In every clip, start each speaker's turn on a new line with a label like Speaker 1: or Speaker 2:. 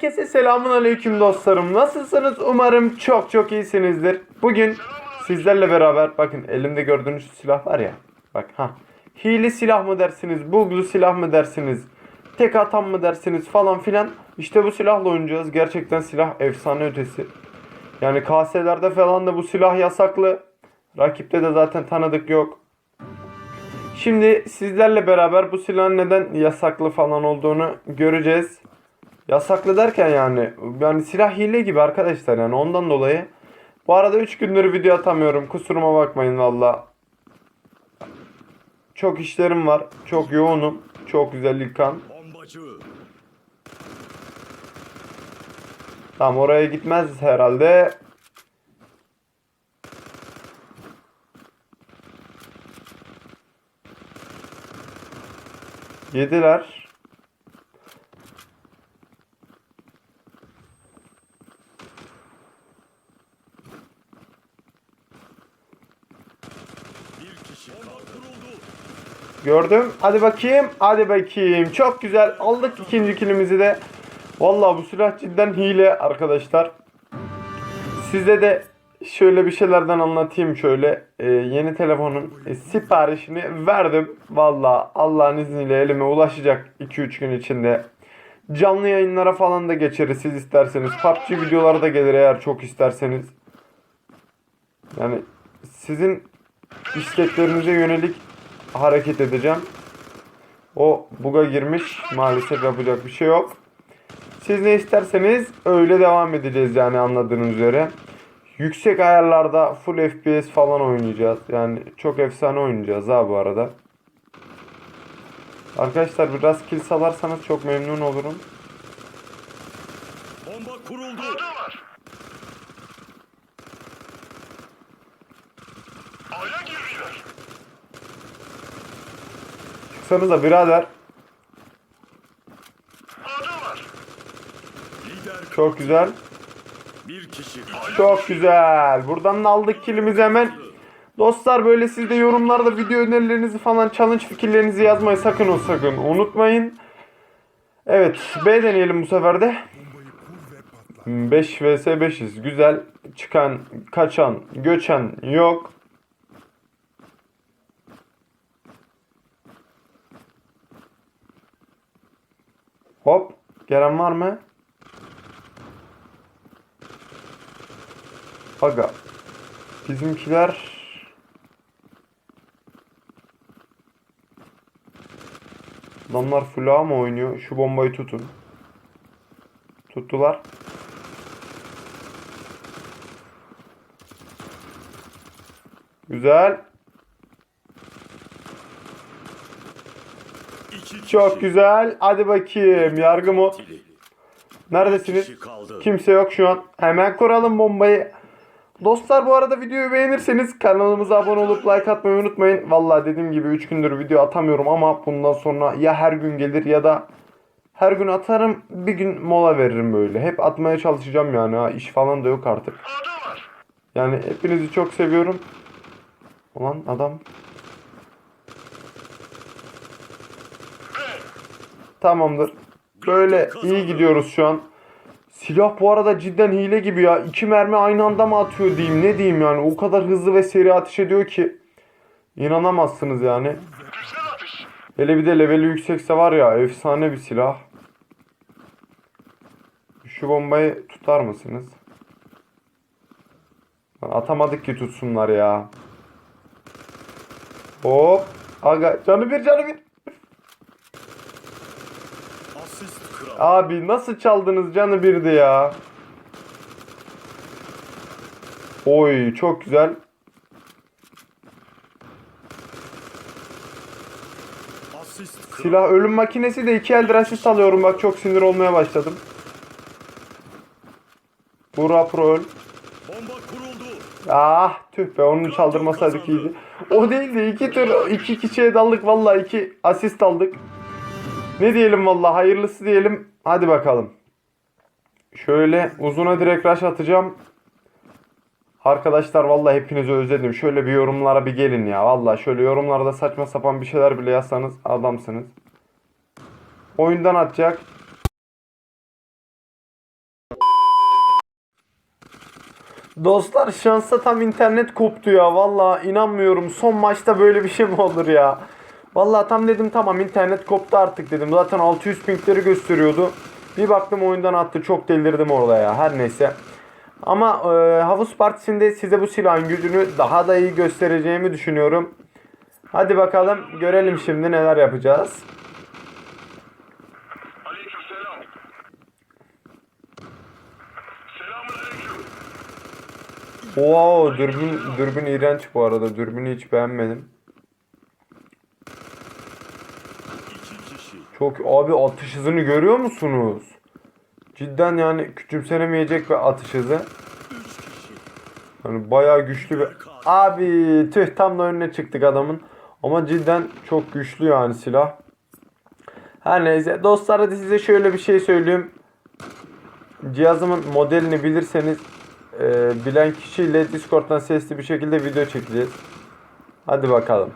Speaker 1: Herkese selamun aleyküm dostlarım. Nasılsınız? Umarım çok çok iyisinizdir. Bugün sizlerle beraber bakın elimde gördüğünüz silah var ya. Bak ha. Hile silah mı dersiniz? Buglu silah mı dersiniz? Tek atan mı dersiniz falan filan. İşte bu silahla oynayacağız. Gerçekten silah efsane ötesi. Yani kaselerde falan da bu silah yasaklı. Rakipte de zaten tanıdık yok. Şimdi sizlerle beraber bu silahın neden yasaklı falan olduğunu göreceğiz. Yasaklı derken yani yani silah hile gibi arkadaşlar yani ondan dolayı. Bu arada 3 gündür video atamıyorum. Kusuruma bakmayın valla. Çok işlerim var. Çok yoğunum. Çok güzel İlkan.
Speaker 2: Bombacı.
Speaker 1: Tamam oraya gitmez herhalde. Yediler.
Speaker 2: Bir kişi kaldı. kuruldu.
Speaker 1: Gördüm. Hadi bakayım. Hadi bakayım. Çok güzel. Aldık ikinci kilimizi de. Vallahi bu silah cidden hile arkadaşlar. Size de şöyle bir şeylerden anlatayım şöyle. Ee, yeni telefonun e, siparişini verdim. Vallahi Allah'ın izniyle elime ulaşacak 2-3 gün içinde. Canlı yayınlara falan da geçeriz siz isterseniz. PUBG videoları da gelir eğer çok isterseniz. Yani sizin isteklerinize yönelik hareket edeceğim. O buga girmiş. Maalesef yapacak bir şey yok. Siz ne isterseniz öyle devam edeceğiz yani anladığınız üzere. Yüksek ayarlarda full FPS falan oynayacağız. Yani çok efsane oynayacağız ha bu arada. Arkadaşlar biraz kill salarsanız çok memnun olurum.
Speaker 2: Bomba kuruldu. Aya
Speaker 1: Çıksanıza birader. Çok güzel.
Speaker 2: bir kişi.
Speaker 1: Çok güzel. Buradan da aldık kilimizi hemen. Dostlar böyle siz de yorumlarda video önerilerinizi falan challenge fikirlerinizi yazmayı sakın o sakın unutmayın. Evet B deneyelim bu sefer de. 5 vs 5'iz. Güzel. Çıkan, kaçan, göçen yok. Hop. Gelen var mı? Aga. Bizimkiler Adamlar full A mı oynuyor? Şu bombayı tutun. Tuttular. Güzel. Çok güzel. Hadi bakayım. Yargı mı? Neredesiniz? Kimse yok şu an. Hemen kuralım bombayı. Dostlar bu arada videoyu beğenirseniz kanalımıza abone olup like atmayı unutmayın. Vallahi dediğim gibi 3 gündür video atamıyorum ama bundan sonra ya her gün gelir ya da her gün atarım bir gün mola veririm böyle. Hep atmaya çalışacağım yani ha iş falan da yok artık. Yani hepinizi çok seviyorum. Ulan adam. Tamamdır. Böyle iyi gidiyoruz şu an. Silah bu arada cidden hile gibi ya. İki mermi aynı anda mı atıyor diyeyim ne diyeyim yani. O kadar hızlı ve seri ateş ediyor ki. İnanamazsınız yani. Hele bir de leveli yüksekse var ya efsane bir silah. Şu bombayı tutar mısınız? Atamadık ki tutsunlar ya. Hop. Aga canı bir canı bir.
Speaker 2: Asist kral.
Speaker 1: Abi nasıl çaldınız canı birdi ya. Oy çok güzel. Silah ölüm makinesi de iki eldir asist alıyorum bak çok sinir olmaya başladım. Vura pro öl. Ah tüh be onu çaldırmasaydık iyiydi. O değildi iki tur iki kişiye daldık vallahi iki asist aldık. Ne diyelim valla hayırlısı diyelim. Hadi bakalım. Şöyle uzuna direkt rush atacağım. Arkadaşlar vallahi hepinizi özledim. Şöyle bir yorumlara bir gelin ya. Valla şöyle yorumlarda saçma sapan bir şeyler bile yazsanız adamsınız. Oyundan atacak. Dostlar şansa tam internet koptu ya. Valla inanmıyorum. Son maçta böyle bir şey mi olur ya? Vallahi tam dedim tamam internet koptu artık dedim. Zaten 600 pingleri gösteriyordu. Bir baktım oyundan attı. Çok delirdim orada ya. Her neyse. Ama e, havuz partisinde size bu silahın gücünü daha da iyi göstereceğimi düşünüyorum. Hadi bakalım görelim şimdi neler yapacağız.
Speaker 2: Aleykümselam. Selamünaleyküm.
Speaker 1: Wow dürbün, dürbün iğrenç bu arada. Dürbünü hiç beğenmedim.
Speaker 2: İki kişi.
Speaker 1: Çok abi atış hızını görüyor musunuz? Cidden yani küçümsenemeyecek bir atış hızı. Yani bayağı güçlü bir... Abi tüh tam da önüne çıktık adamın. Ama cidden çok güçlü yani silah. Her neyse dostlar hadi size şöyle bir şey söyleyeyim. Cihazımın modelini bilirseniz e, bilen kişiyle Discord'dan sesli bir şekilde video çekeceğiz. Hadi bakalım.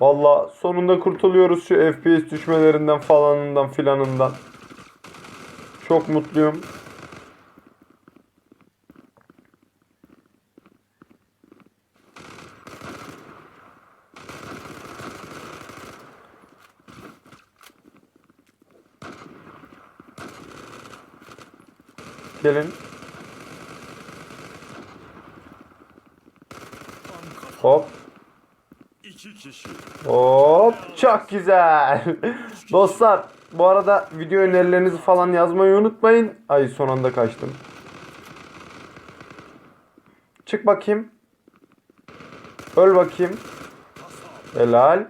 Speaker 1: Valla sonunda kurtuluyoruz şu FPS düşmelerinden falanından filanından. Çok mutluyum. Gelin. Hop. Hop. Çok güzel. Dostlar bu arada video önerilerinizi falan yazmayı unutmayın. Ay son anda kaçtım. Çık bakayım. Öl bakayım. Helal.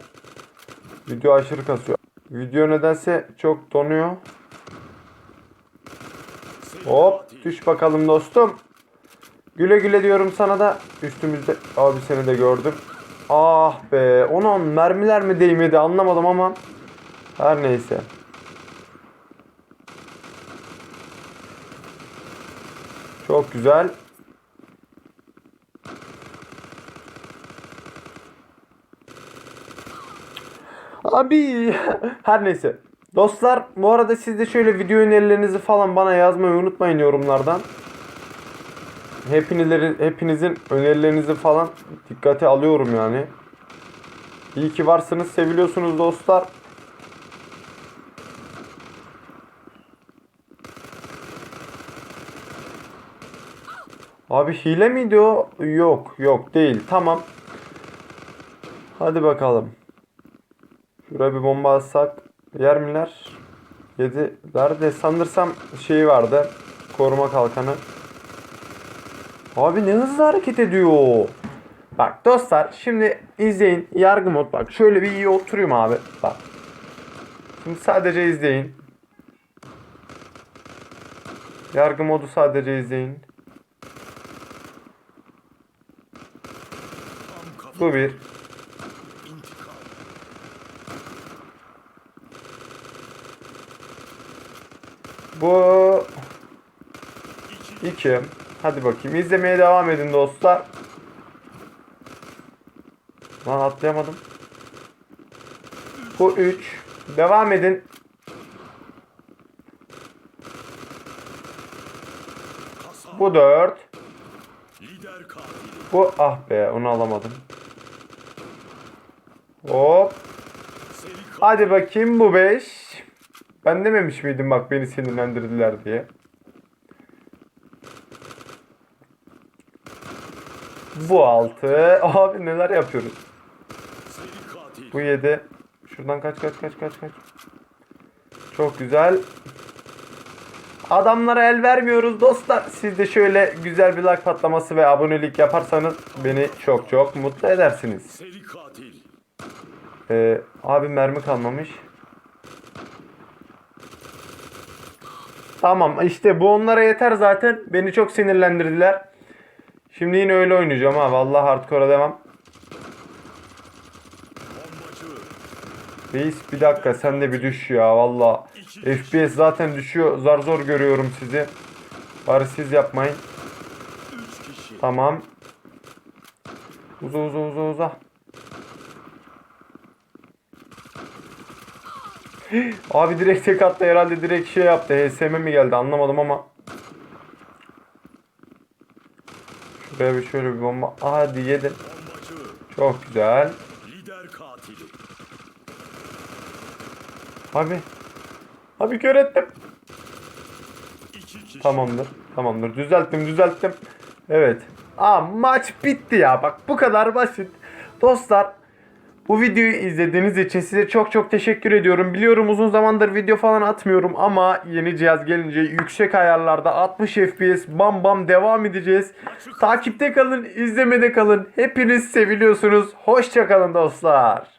Speaker 1: Video aşırı kasıyor. Video nedense çok donuyor. Hop düş bakalım dostum. Güle güle diyorum sana da üstümüzde abi seni de gördüm. Ah be onun mermiler mi değmedi anlamadım ama her neyse. Çok güzel. Abi her neyse. Dostlar bu arada siz de şöyle video önerilerinizi falan bana yazmayı unutmayın yorumlardan. Hepinizlerin, hepinizin önerilerinizi falan dikkate alıyorum yani. İyi ki varsınız, seviliyorsunuz dostlar. Abi hile miydi o? Yok, yok değil. Tamam. Hadi bakalım. Şuraya bir bomba atsak yer miler? Yediler de sanırsam şey vardı. Koruma kalkanı. Abi ne hızlı hareket ediyor. Bak dostlar şimdi izleyin. Yargı mod bak. Şöyle bir iyi oturayım abi. Bak. Şimdi sadece izleyin. Yargı modu sadece izleyin. Bu bir. Bu
Speaker 2: İki.
Speaker 1: 2. Hadi bakayım. İzlemeye devam edin dostlar. Lan atlayamadım. Bu 3. Devam edin. Bu 4.
Speaker 2: Lider katili.
Speaker 1: Bu ah be onu alamadım. Hop. Hadi bakayım bu 5. Ben dememiş miydim bak beni sinirlendirdiler diye. Bu 6. Abi neler yapıyoruz. Bu 7. Şuradan kaç kaç kaç kaç kaç. Çok güzel. Adamlara el vermiyoruz dostlar. Siz de şöyle güzel bir like patlaması ve abonelik yaparsanız beni çok çok mutlu edersiniz. Ee, abi mermi kalmamış. Tamam işte bu onlara yeter zaten. Beni çok sinirlendirdiler. Şimdi yine öyle oynayacağım ha. Vallahi hardcore'a devam. Reis bir dakika sen de bir düş ya valla. FPS zaten düşüyor. Zar zor görüyorum sizi. Bari siz yapmayın. Tamam. Uza uza uza uza. Abi direkt tek attı herhalde direkt şey yaptı. HSM mi geldi anlamadım ama. Buraya bir şöyle bir bomba. Hadi.
Speaker 2: Bombacı.
Speaker 1: Çok güzel. Abi. Abi kör ettim. Tamamdır. Tamamdır. Düzelttim düzelttim. Evet. Aa maç bitti ya. Bak bu kadar basit. Dostlar bu videoyu izlediğiniz için size çok çok teşekkür ediyorum. Biliyorum uzun zamandır video falan atmıyorum ama yeni cihaz gelince yüksek ayarlarda 60 FPS bam bam devam edeceğiz. Takipte kalın, izlemede kalın. Hepiniz seviliyorsunuz. Hoşçakalın dostlar.